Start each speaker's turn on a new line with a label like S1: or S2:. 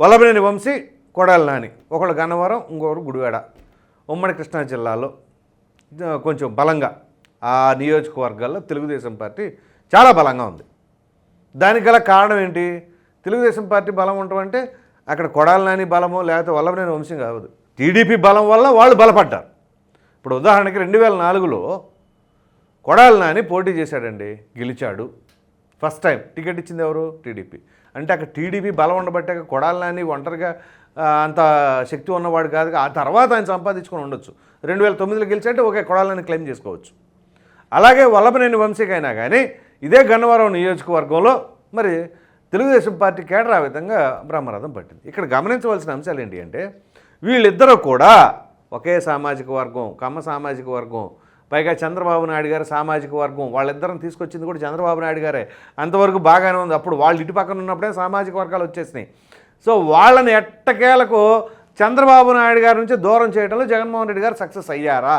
S1: వల్లభనేని వంశీ కొడాలి నాని. ఒకళ్ళు గన్నవరం ఇంకొకరు గుడివాడ. ఉమ్మడి కృష్ణా జిల్లాలో కొంచెం బలంగా ఆ నియోజకవర్గాల్లో తెలుగుదేశం పార్టీ చాలా బలంగా ఉంది. దానికి గల కారణం ఏంటి? తెలుగుదేశం పార్టీ బలం ఉండటం అంటే అక్కడ కొడాలి నాని బలమో లేకపోతే వల్లభనేని వంశీ కాదు టీడీపీ బలం వల్ల వాళ్ళు బలపడ్డారు. ఇప్పుడు ఉదాహరణకి రెండు వేల నాలుగులో కొడాలి నాని పోటీ చేశాడండి గెలిచాడు. First time. టికెట్ ఇచ్చింది ఎవరు? టీడీపీ. అంటే అక్కడ టీడీపీ బలం ఉండబట్టే కొడాలి నాని ఒంటరిగా అంత శక్తి ఉన్నవాడు కాదు. ఆ తర్వాత ఆయన సంపాదించుకొని ఉండొచ్చు. రెండు వేల తొమ్మిదిలో గెలిచాడంటే ఓకే కొడాలని క్లెయిమ్ చేసుకోవచ్చు. అలాగే వల్లభనేని వంశీకైనా కానీ ఇదే గన్నవరం నియోజకవర్గంలో మరి తెలుగుదేశం పార్టీ కేడర్ ఆ విధంగా బ్రహ్మరథం పట్టింది. ఇక్కడ గమనించవలసిన అంశాలు ఏంటి అంటే వీళ్ళిద్దరూ కూడా ఒకే సామాజిక వర్గం కమ్మ సామాజిక వర్గం పైగా చంద్రబాబు నాయుడు గారు సామాజిక వర్గం వాళ్ళిద్దరం తీసుకొచ్చింది కూడా చంద్రబాబు నాయుడు గారే. అంతవరకు బాగానే ఉంది. అప్పుడు వాళ్ళు ఇటు పక్కన ఉన్నప్పుడే సామాజిక వర్గాలు వచ్చేసినాయి. సో వాళ్ళని ఎట్టకేలకు చంద్రబాబు నాయుడు గారి నుంచి దూరం చేయడంలో జగన్మోహన్ రెడ్డి గారు సక్సెస్ అయ్యారా?